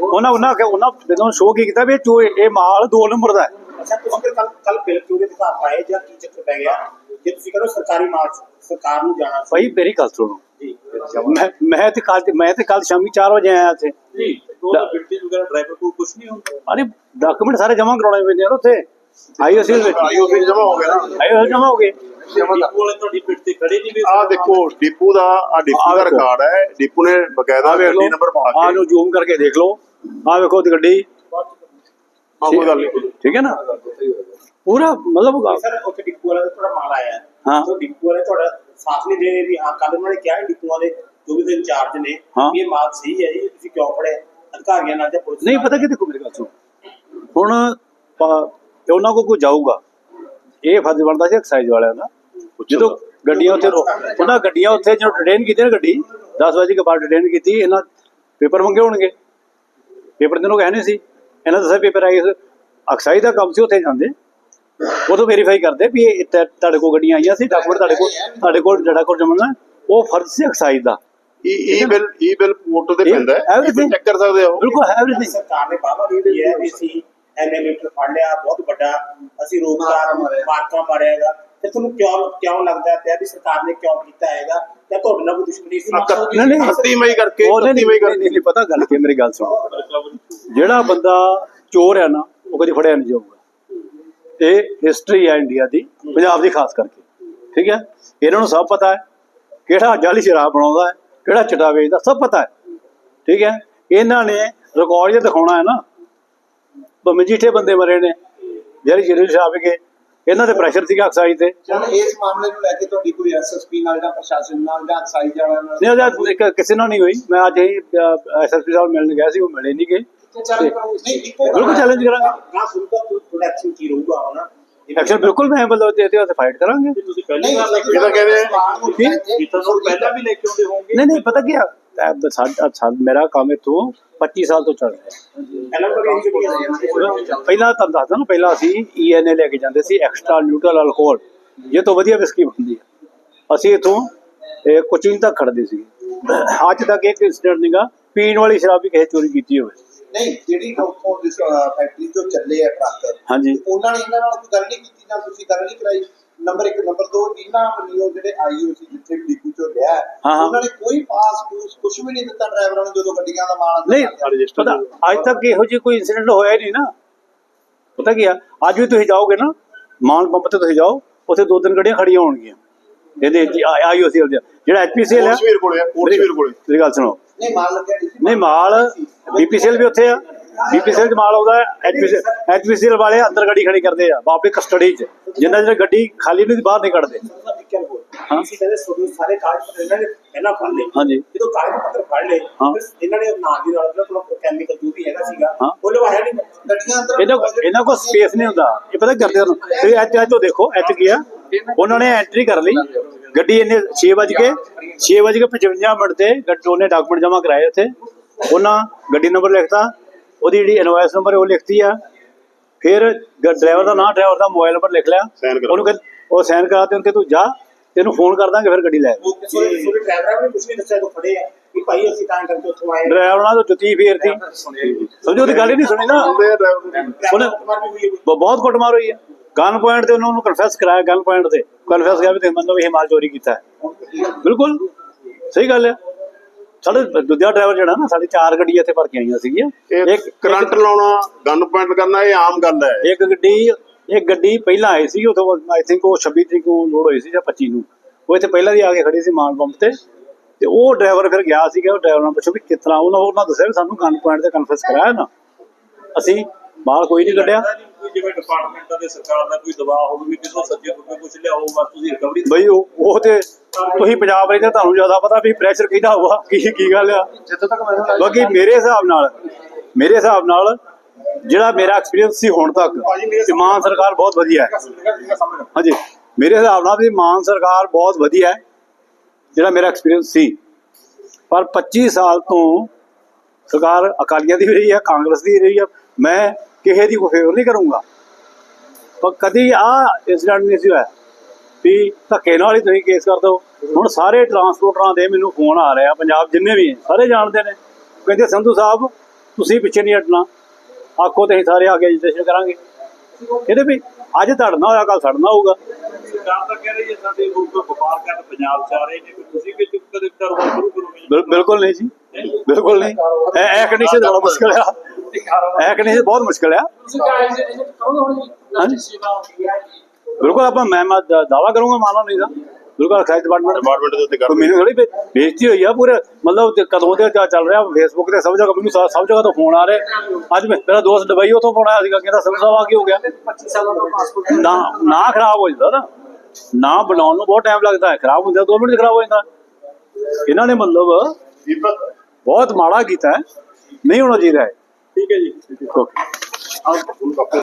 ਉਹਨਾਂ ਉਹਨਾਂ ਕਿ ਉਹਨਾਂ ਜਦੋਂ ਸ਼ੋਅ ਕੀ ਕੀਤਾ ਵੀ ਚੋ ਇਹ ਮਾਲ ਦੋ ਨੰਬਰ ਦਾ ਹੈ। ਅੱਛਾ ਤੁਸੀਂ ਫਿਰ ਕੱਲ ਕੱਲ ਬਿੱਲ ਕਿਉਂ ਦੇ ਦਿਖਾ ਪਾਏ ਜਾਂ ਕੀ ਚੱਕਰ ਪੈ ਗਿਆ? ਜੇ ਤੁਸੀਂ ਕਰੋ ਸਰਕਾਰੀ ਮਾਲ ਸਰਕਾਰ ਨੂੰ ਜਾਣਾ ਸੀ। ਭਾਈ ਮੇਰੀ ਗੱਲ ਸੁਣੋ। ਜੀ। ਮੈਂ ਮੈਂ ਤੇ ਕੱਲ ਮੈਂ ਤੇ ਕੱਲ ਸ਼ਾਮੀ 4 ਵਜੇ ਆਇਆ ਇੱਥੇ। ਜੀ ਉਹ ਤਾਂ ਬਿਲਟੀ ਵਗੈਰਾ ਡਰਾਈਵਰ ਕੋਲ ਕੁਝ ਨਹੀਂ ਹੁੰਦਾ। ਅਰੇ ਡਾਕੂਮੈਂਟ ਸਾਰੇ ਜਮ੍ਹਾਂ ਕਰਾਉਣੇ ਪੈਂਦੇ ਆ ਨਾ ਉੱਥੇ ਆਈਓਸੀ ਵਿੱਚ? ਆਈਓਸੀ ਜਮਾ ਹੋ ਗਿਆ ਨਾ। ਆਈਓਸੀ ਜਮ੍ਹਾਂ ਹੋ ਗਏ? ਡਿਪੂ ਵਾਲੇ ਤੁਹਾਡੀ ਪਿੱਠ ਤੇ ਖੜੇ ਨਹੀਂ ਵੀ ਆਹ ਦੇਖੋ ਡਿਪੂ ਦਾ ਆ ਡਿਪੂ ਆਹ ਦਾ ਦੇਖੋ। ਰਿਕਾਰਡ ਹੈ। ਡਿਪੂ ਨੇ ਬਕਾਇਦਾ ਆ ਗੱਡੀ ਨੰਬਰ ਪਾ ਆ ਨੂੰ ਜ਼ੂਮ ਕਰਕੇ ਦੇਖ ਲਓ। ਆ ਵੇਖੋ ਉਹਦੀ ਗੱਡੀ। ਕੋਈ ਗੱਲ ਨਹੀਂ। ਠੀਕ ਹੈ ਨਾ? ਪੂਰਾ ਮਤਲਬ ਸਰ ਉੱਥੇ ਡਿਪੂ ਵਾਲਾ ਦਾ ਤੁਹਾਡਾ ਮਾਲ ਆਇਆ ਹਾਂ। ਉਹ ਡਿਪੂ ਵਾਲੇ ਤੁਹਾਡਾ ਸਾਥ ਨਹੀਂ ਦੇ ਰਹੇ ਵੀ ਹਾਂ ਕੱਲ ਉਹਨਾਂ ਨੇ ਕਿਹਾ ਡਿਪੂ ਵਾਲੇ ਜੋ ਵੀ ਦੇ ਇੰਚਾਰਜ ਨੇ ਇਹ ਮਾਲ ਸਹੀ ਹੈ ਜੀ ਤੁਸੀਂ ਕਿਉਂ ਫੜੇ ਅਧਿਕਾਰੀਆਂ ਨਾਲ ਜਾਂ ਪੁਲਿਸ ਨਹੀਂ ਨਾਲ? ਪਤਾ ਕਿ ਦੇਖੋ ਮੇਰੀ ਗੱਲ ਸੁਣੋ। ਹੁਣ ਪ- ਉਹਨਾਂ ਕੋਲ ਕੋਈ ਜਾਊਗਾ। ਇਹ ਫਰਜ਼ ਬਣਦਾ ਸੀ ਐਕਸਾਈਜ਼ ਵਾਲਿਆਂ ਦਾ। ਜਦੋਂ ਗੱਡੀਆਂ ਉੱਥੇ ਉਹਨਾਂ ਗੱਡੀਆਂ ਉੱਥੇ ਜਦੋਂ ਡਿਟੇਨ ਕੀਤੀ ਨਾ ਗੱਡੀ 10 ਵਜੇ ਕੇ ਬਾਅਦ ਡਿਟੇਨ ਕੀਤੀ ਇਹਨਾਂ ਪੇਪਰ ਮੰਗੇ ਹੋਣਗੇ। ਪੇਪਰ ਦੇ ਨੂੰ ਕਹਿ ਨਹੀਂ ਸੀ। ਇਹਨਾਂ ਦਾ ਪੇਪਰ ਆਏ ਐਕਸਾਈਜ਼ ਦਾ ਕੰਮ ਸੀ ਉੱਥੇ ਜਾਂਦੇ। ਉਹ ਤੋਂ ਵੈਰੀਫਾਈ ਕਰਦੇ ਵੀ ਇਹ ਤੇ- ਤੁਹਾਡੇ ਕੋਲ ਗੱਡੀਆਂ ਆਈਆਂ ਸੀ ਡਾਕੂਮੈਂਟ ਤੁਹਾਡੇ ਕੋਲ ਤੁਹਾਡੇ ਕੋਲ ਜਿਹੜਾ ਕੋਲ ਜਮਨਾ ਉਹ ਫਰਜ਼ ਸੀ ਐਕਸਾਈਜ਼ ਦਾ। E bill e bill port ਤੇ ਪੈਂਦਾ ਹੈ। ਚੈੱਕ ਕਰ ਸਕਦੇ ਹੋ। ਬਿਲਕੁਲ ਐਵਰੀਥਿੰਗ ਸਰਕਾਰ ਨੇ ਬਾਬਾ ਦੀ ਵੀ ਹੈ ਵੀ ਅਸੀਂ ਐਨੇ ਮੀਟਰ ਫੜ ਲਿਆ ਬਹੁਤ ਵੱਡਾ। ਅਸੀਂ ਰੋਕਦਾ ਮਾਰਕਾ ਮਾਰਿਆ। ਹੈਗਾ। ਤੇ ਤੁਹਾਨੂੰ ਕਿਉਂ ਕਿਉਂ ਲੱਗਦਾ ਪਿਆ ਵੀ ਸਰਕਾਰ ਨੇ ਕਿਉਂ ਕੀਤਾ ਹੈਗਾ? ਜਾਂ ਤੁਹਾਡੇ ਨਾਲ ਕੋਈ ਦੁਸ਼ਮਣੀ ਸੀ? ਨਹੀਂ, ਨਹੀਂ। 31 ਮਈ ਕਰਕੇ ਉਹਦੇ 31 ਮਈ ਨਹੀਂ ਕਰਕੇ। ਨਹੀਂ ਪਤਾ ਗੱਲ ਕੀ ਮੇਰੀ ਗੱਲ ਸੁਣੋ। ਜਿਹੜਾ ਬੰਦਾ ਚੋਰ ਹੈ ਨਾ ਉਹ ਕਦੀ ਫੜਿਆ ਨਹੀਂ ਜਾਊਗਾ। ਇਹ ਹਿਸਟਰੀ ਹੈ ਇੰਡੀਆ ਦੀ ਪੰਜਾਬ ਦੀ ਖਾਸ ਕਰਕੇ। ਠੀਕ ਹੈ? ਇਹਨਾਂ ਨੂੰ ਸਭ ਪਤਾ ਹੈ ਕਿਹੜਾ ਜਾਲੀ ਸ਼ਰਾਬ ਬਣਾਉਂਦਾ ਹੈ ਕਿਹੜਾ ਚਟਾ ਵੇਚਦਾ ਸਭ ਪਤਾ ਹੈ। ਠੀਕ ਹੈ? ਇਹਨਾਂ ਨੇ ਰਿਕਾਰਡ ਜੇ ਦਿਖਾਉਣਾ ਹੈ ਨਾ। ਭਾਵੇਂ ਜੀਠੇ ਬੰਦੇ ਮਰੇ ਨੇ ਜਿਹੜੀ ਜਿਹੜੀ ਸ਼ਰਾਬ ਕੇ ਇਹਨਾਂ ਦੇ ਪ੍ਰੈਸ਼ਰ ਸੀਗਾ ਐਕਸਾਈਜ਼ ਤੇ। ਹੁਣ ਇਸ ਮਾਮਲੇ ਨੂੰ ਲੈ ਕੇ ਤੁਹਾਡੀ ਕੋਈ ਐਸਐਸਪੀ ਨਾਲ ਜਾਂ ਪ੍ਰਸ਼ਾਸਨ ਨਾਲ ਜਾਂ ਵਾਲਿਆਂ ਨਾਲ? ਨਹੀਂ ਉਹਦਾ ਇੱਕ ਕਿਸੇ ਨਾਲ ਨਹੀਂ ਹੋਈ। ਮੈਂ ਅੱਜ ਹੀ ਐਸਐਸਪੀ ਸਾਹਿਬ ਮਿਲਣ ਗਿਆ ਸੀ ਉਹ ਮਿਲੇ ਨਹੀਂ ਗਏ। ਚੈਲੰਜ ਕਰੋ ਨਹੀਂ ਇੱਕੋ ਬਿਲਕੁਲ ਚੈਲੰਜ ਕਰਾਂਗੇ। ਨਾ ਸੁਣ ਤਾਂ ਤੁਹਾਡਾ ਐਕਸ਼ਨ ਕੀ ਰਹੂਗਾ ਹੁਣ? ਐਕਸ਼ਨ ਬਿਲਕੁਲ ਮੈਂ ਬਲੋ ਤੇ ਤੇ ਫਾਈਟ ਕਰਾਂਗੇ। ਤੁਸੀਂ ਪਹਿਲੀ ਨਹੀਂ ਵਾਰ ਲੈ ਕੇ ਇਹ ਤਾਂ ਕਹਿੰਦੇ ਕੀ ਤੁਹਾਨੂੰ ਪਹਿਲਾਂ ਵੀ ਲੈ ਕੇ ਆਉਂਦੇ ਹੋਵੋਗੇ ਨਹੀਂ ਨਹੀਂ ਪਤਾ ਕੀ ਆ? ਮੇਰਾ ਕੰਮ ਇਥੋਂ 25 ਸਾਲ ਤੋਂ ਚੱਲ ਰਿਹਾ ਹੈ। ਪਹਿਲਾਂ ਤਾਂ ਦੱਸਦਾ ਨਾ ਪਹਿਲਾਂ ਅਸੀਂ ਈਐਨਏ ਲੈ ਕੇ ਜਾਂਦੇ ਸੀ ਐਕਸਟਰਾ ਨਿਊਟਰਲ ਅਲਕੋਹਲ ਇਹ ਤੋਂ ਵਧੀਆ ਵਿਸਕੀ ਬਣਦੀ ਹੈ। ਅਸੀਂ ਇਥੋਂ ਕੋਚਿੰਗ ਤੱਕ ਖੜਦੇ ਸੀ ਅੱਜ ਤੱਕ ਇੱਕ ਇੰਸੀਡੈਂਟ ਨਹੀਂਗਾ ਪੀਣ ਵਾਲੀ ਸ਼ਰਾਬ ਵੀ ਕਿਸੇ ਚੋਰੀ ਕੀਤੀ ਹੋਵੇ। ਨਹੀਂ ਜਿਹੜੀ ਉੱਥੋਂ ਫੈਕਟਰੀ ਤੋਂ ਚੱਲੇ ਆ ਟਰੱਕ ਹਾਂਜੀ। ਉਹਨਾਂ ਨੇ ਇਹਨਾਂ ਨਾਲ ਕੋਈ ਗੱਲ ਨਹੀਂ ਕੀਤੀ ਜਾਂ ਤੁਸੀਂ ਗੱਲ ਨਹੀਂ ਕਰਾਈ? ਨੰਬਰ 1 ਨੰਬਰ 2 ਇਹਨਾਂ ਵੱਲੋਂ ਜਿਹੜੇ ਆਈਓ ਸੀ ਜਿੱਥੇ ਵੀ ਡਿਪੂ ਚੋਂ ਲਿਆ ਹਾਂ, ਹਾਂ। ਉਹਨਾਂ ਨੇ ਕੋਈ ਪਾਸ ਪੂਸ ਕੁਝ ਵੀ ਨਹੀਂ ਦਿੱਤਾ ਡਰਾਈਵਰਾਂ ਨੂੰ ਜਦੋਂ ਗੱਡੀਆਂ ਦਾ ਮਾਲ ਅੰਦਰ ਨਹੀਂ ਪਤਾ ਅੱਜ ਤੱਕ ਇਹੋ ਜਿਹੀ ਕੋਈ ਇੰਸੀਡੈਂਟ ਹੋਇਆ ਹੀ ਨਹੀਂ ਨਾ। ਪਤਾ ਕੀ ਆ? ਅੱਜ ਵੀ ਤੁਸੀਂ ਜਾਓਗੇ ਨਾ ਮਾਨ ਪੰਪ ਤੇ ਤੁਸੀਂ ਜਾਓ ਉੱਥੇ ਦੋ ਤਿੰਨ ਗੱਡੀਆਂ ਖੜੀਆਂ ਹੋਣਗੀਆਂ। ਇਹਦੇ ਆਈਓਸੀਐਲ ਦੇ ਜਿਹੜਾ ਐਚਪੀਸੀਐਲ ਕੋਟਸ਼ਮੀਰ ਕੋਲੇ ਕੋਲੇ। ਮੇਰੀ ਗੱਲ ਸੁਣੋ। ਨਹੀਂ ਮਾਲ ਲੱਗਿਆ ਸੀ? ਨਹੀਂ ਮਾਲ ਬੀਪੀਸੀਐਲ ਵੀ ਉੱਥੇ ਆ। ਬੀਪੀਸੀਐਲ ਚ ਮਾਲ ਆਉਂਦਾ ਐਚਪੀਸੀਐਲ ਵਾਲੇ ਅੰਦਰ ਗੱਡੀ ਖੜੀ ਕਰਦੇ ਆ ਆਪਣੀ ਕਸਟਡੀ ਚ। ਜਿੰਨਾ ਜਿਹੜਾ ਗੱਡੀ ਖਾਲੀ ਨਹੀਂ ਬਾਹਰ ਨਹੀਂ ਕੱਢਦੇ। ਹਾਂ। ਅਸੀਂ ਕਹਿੰਦੇ ਸਾਰੇ ਕਾਗਜ਼ ਪੱਤਰ ਇਹਨਾਂ ਨੇ ਪਹਿਲਾਂ ਫੜ ਲਏ। ਹਾਂਜੀ। ਜਦੋਂ ਕਾਗਜ਼ ਪੱਤਰ ਫੜ ਲਏ ਇਹਨਾਂ ਨੇ ਨਾਲ ਦੀ ਨਾਲ ਜਿਹੜਾ ਕੋਲ ਕੈਮੀਕਲ ਜੋ ਵੀ ਹੈਗਾ ਸੀਗਾ। ਉਹ ਲਵਾਇਆ ਨਹੀਂ। ਗੱਡੀਆਂ ਅੰਦਰ ਇਹਨਾਂ ਕੋਲ ਇਹਨਾਂ ਕੋਲ ਸਪੇਸ ਨਹੀਂ ਹੁੰਦਾ। ਇਹ ਪਤਾ ਕਰਦੇ ਹਨ ਤੁਸੀਂ ਐਚ ਐਚ ਤੋਂ ਦੇਖੋ ਐਚ ਕੀ ਆ? ਉਹਨਾਂ ਨੇ ਐਂਟਰੀ ਕਰ ਲਈ। ਗੱਡੀ ਇਹਨੇ 6 ਵਜ ਕੇ 6 ਵਜ ਕੇ 55 ਮਿੰਟ ਤੇ ਗੱਡੀ ਉਹਨੇ ਡਾਕੂਮੈਂਟ ਜਮ੍ਹਾਂ ਕਰਾਏ ਉੱਥੇ। ਉਹਨਾਂ ਗੱਡੀ ਨੰਬਰ ਲਿਖਤਾ। ਉਹਦੀ ਜਿਹੜੀ ਇਨਵੌਇਸ ਨੰਬਰ ਉਹ ਲਿਖਤੀ ਆ। ਫਿਰ ਡਰਾਈਵਰ ਦਾ ਨਾਮ ਡਰਾਈਵਰ ਦਾ ਮੋਬਾਈਲ ਨੰਬਰ ਲਿਖ ਲਿਆ। Sign ਕਰਾ। ਉਹਨੂੰ ਕਹਿੰਦੇ ਉਹ ਸਾਈਨ ਕਰਾ ਤੇ ਉਹਨੂੰ ਕਿ ਤੂੰ ਜਾ ਤੈਨੂੰ ਫੋਨ ਕਰ ਦਾਂਗੇ ਫਿਰ ਗੱਡੀ ਲੈ ਆਓ। ਸੋਰੀ ਸੋਰੀ ਡਰਾਈਵਰਾਂ ਨੇ ਕੁਝ ਨਹੀਂ ਦੱਸਿਆ ਤੋਂ ਫੜੇ ਆ ਕਿ ਭਾਈ ਅਸੀਂ ਤਾਂ ਕਰਕੇ ਉੱਥੋਂ ਆਏ ਡਰਾਈਵਰ ਨਾਲ ਤਾਂ ਜੁੱਤੀ ਫੇਰਤੀ ਸਮਝੋ ਉਹਦੀ ਗੱਲ ਹੀ ਨਹੀਂ ਸੁਣੀ ਨਾ। ਉਹਨੇ- ਕੁਮਾਰ ਵੀ ਹੋਈ ਹੈ। ਬ- ਬਹੁਤ ਕੁੱਟਮਾਰ ਹੋਈ ਹੈ ਗਨ ਪੁਆਇੰਟ ਤੇ ਉਹਨਾਂ ਨੂੰ ਕਨਫੈਸ ਕਰਾਇਆ ਗਨ ਪੁਆਇੰਟ ਤੇ। ਕਨਫੈਸ ਕਰ ਵੀ ਤੇ ਮੰਨੋ ਵੀ ਇਹ ਮਾਲ ਚੋਰੀ ਕੀਤਾ। ਹੈ ਬਿਲਕੁਲ। ਸਹੀ ਗੱਲ ਹੈ ਸਾਡੇ ਦੂਜਾ ਡਰਾਈਵਰ ਜਿਹੜਾ ਨਾ ਸਾਡੇ ਚਾਰ ਗੱਡੀਆਂ ਇੱਥੇ ਭਰ ਕੇ ਆਈਆਂ ਸੀਗੀਆਂ। ਇਹ ਕਰੰਟ ਲਾਉਣਾ ਗਨ ਪੁਆਇੰਟ ਕਰਨਾ ਇਹ ਆਮ ਗੱਲ ਹੈ। ਇੱਕ ਗੱਡੀ ਇੱਕ ਗੱਡੀ ਪਹਿਲਾਂ ਆਈ ਸੀ ਉਦੋਂ ਆਈ ਥਿੰਕ ਉਹ 26 ਤਰੀਕ ਨੂੰ ਲੋਡ ਹੋਈ ਸੀ ਜਾਂ 25 ਨੂੰ। ਉਹ ਇੱਥੇ ਪਹਿਲਾਂ ਦੀ ਆ ਕੇ ਖੜੀ ਸੀ ਮਾਨ ਪੰਪ ਤੇ। ਤੇ ਉਹ ਡਰਾਈਵਰ ਫਿਰ ਗਿਆ ਸੀਗਾ ਉਹ ਡਰਾਈਵਰ ਨਾਲ ਪੁੱਛੋ ਵੀ ਕਿਤਨਾ ਉਹਨਾਂ ਉਹਨਾਂ ਦੱਸਿਆ ਵੀ ਸਾਨੂੰ ਗਨ ਪੁਆਇੰਟ ਤੇ ਕਨਫਰੰਸ ਕਰਾਇਆ ਨਾ। ਅਸੀਂ ਬਾਹਰ ਕੋਈ ਨਹੀਂ ਕੱਢਿਆ। ਜਿਵੇਂ ਡਿਪਾਰਟਮੈਂਟਾਂ ਦੇ ਸਰਕਾਰ ਦਾ ਕੋਈ ਦਬਾਅ ਹੋਵੇ ਵੀ ਕਿਦੋਂ ਸੱਜੇ ਹੋਵੇ ਕੁਝ ਲਿਆਓ ਬਸ ਤੁਸੀਂ ਰਿਕਵਰੀ ਬਈ ਉਹ ਉਹ ਤੇ ਤੁਸੀਂ ਪੰਜਾਬ ਰਹਿੰਦੇ ਤੁਹਾਨੂੰ ਜ਼ਿਆਦਾ ਪਤਾ ਵੀ ਪ੍ਰੈਸ਼ਰ ਕਿਹਦਾ ਹੋਊਗਾ ਕੀ ਕੀ ਗੱਲ ਆ। ਜਿੱਥੇ ਤੱਕ ਮੈਨੂੰ ਲੱਗਦਾ ਬਾਕੀ ਮੇਰੇ ਹਿਸਾਬ ਨਾਲ ਮੇਰੇ ਹਿਸਾਬ ਨਾਲ ਜਿਹੜਾ ਮੇਰਾ ਐਕਸਪੀਰੀਅੰਸ ਸੀ ਹੁਣ ਤੱਕ ਮਾਨ ਸਰਕਾਰ ਬਹੁਤ ਵਧੀਆ ਹੈ। ਹਾਂਜੀ। ਮੇਰੇ ਹਿਸਾਬ ਨਾਲ ਵੀ ਮਾਨ ਸਰਕਾਰ ਬਹੁਤ ਵਧੀਆ ਹੈ ਜਿਹੜਾ ਮੇਰਾ ਐਕਸਪੀਰੀਅੰਸ ਸੀ। ਪਰ 25 ਸਾਲ ਤੋਂ ਸਰਕਾਰ ਅਕਾਲੀਆਂ ਦੀ ਵੀ ਰਹੀ ਹੈ ਕਾਂਗਰਸ ਦੀ ਰਹੀ ਹੈ। ਮੈਂ ਕਿਸੇ ਦੀ ਕੋਈ ਫੇਵਰ ਨਹੀਂ ਕਰੂੰਗਾ। ਪਰ ਕਦੀ ਆ ਇੰਸੀਡੈਂਟ ਨਹੀਂ ਸੀ ਹੋਇਆ ਵੀ ਧੱਕੇ ਨਾਲ ਹੀ ਤੁਸੀਂ ਕੇਸ ਕਰ ਦਿਓ। ਹੁਣ ਸਾਰੇ ਟਰਾਂਸਪੋਰਟਰਾਂ ਦੇ ਮੈਨੂੰ ਫੋਨ ਆ ਰਿਹਾ ਪੰਜਾਬ ਜਿੰਨੇ ਵੀ ਸਾਰੇ ਜਾਣਦੇ ਨੇ। ਕਹਿੰਦੇ ਸੰਧੂ ਸਾਹਿਬ ਤੁਸੀਂ ਪਿੱਛੇ ਨਹੀਂ ਹਟਣਾ। ਆਖੋ ਤੇ ਅਸੀਂ ਸਾਰੇ ਆ ਕੇ ਰਜਿਸਟ੍ਰੇਸ਼ਨ ਕਰਾਂਗੇ। ਕਹਿੰਦੇ ਵੀ ਅੱਜ ਧੜਨਾ ਹੋਇਆ ਕੱਲ ਸੜਨਾ ਹੋਊਗਾ। ਸਰਕਾਰ ਤਾਂ ਕਹਿ ਰਹੀ ਹੈ ਸਾਡੇ ਲੋਕ ਵਪਾਰ ਕਰਨ ਪੰਜਾਬ ਚ ਆ ਰਹੇ ਨੇ ਕਿ ਤੁਸੀਂ ਵੀ ਚੁੱਪ ਕਦੇ ਕਾਰੋਬਾਰ ਸ਼ੁਰੂ ਕਰੋਗੇ ਬਿਲ- ਬਿਲਕੁਲ ਨਹੀਂ ਜੀ। ਬਿਲਕੁਲ ਨਹੀਂ। ਇਹ ਇਹ ਕੰਡੀਸ਼ਨ ਬੜਾ ਮੁਸ਼ਕਲ ਆ। ਇਹ ਕੰਡੀਸ਼ਨ ਬਹੁਤ ਮੁਸ਼ਕਲ ਆ ਬਿਲਕੁਲ ਆਪਾਂ ਮੈਂ ਮੈਂ ਦਾਵਾ ਕਰੂੰਗਾ ਮਾਨਾ ਨਹੀਂ ਦਾ ਬਿਲਕੁਲ ਐਕਸਾਈਜ਼ ਡਿਪਾਰਟਮੈਂਟ ਡਿਪਾਰਟਮੈਂਟ ਦੇ ਉੱਤੇ ਕਰ ਮੈਨੂੰ ਥੋੜੀ ਬੇਇੱਜ਼ਤੀ ਹੋਈ ਆ ਪੂਰੇ ਮਤਲਬ ਕਦੋਂ ਤੇ ਚੱਲ ਰਿਹਾ ਫੇਸਬੁੱਕ ਤੇ ਸਭ ਜਗ੍ਹਾ ਮੈਨੂੰ ਸਭ ਸਭ ਜਗ੍ਹਾ ਤੋਂ ਫੋਨ ਆ ਰਹੇ। ਅੱਜ ਮੇਰਾ ਦੋਸਤ ਦੁਬਈ ਉਤੋਂ ਫੋਨ ਆਇਆ ਸੀਗਾ ਕਹਿੰਦਾ ਸਾਹਿਬ ਆ ਕੀ ਹੋ ਗਿਆ? 25 ਸਾਲਾਂ ਦਾ ਪਾਸਪੋਰਟ ਨਾ ਨਾ ਖਰਾਬ ਹੋ ਜਾਂਦਾ ਨਾ। ਨਾ ਬਣਾਉਣ ਨੂੰ ਬਹੁਤ ਟਾਈਮ ਲੱਗਦਾ ਹੈ। ਖਰਾਬ ਹੁੰਦਾ 2 ਮਿੰਟ ਖਰਾਬ ਹੋ ਜਾਂਦਾ। ਇਹਨਾਂ ਨੇ ਮਤਲਬ ਦੀਪਕ। ਬਹੁਤ ਮਾੜਾ ਕੀਤਾ ਹੈ। ਨਹੀਂ ਹੋਣਾ ਚਾਹੀਦਾ ਹੈ। ਠੀਕ ਹੈ ਜੀ। ਓਕੇ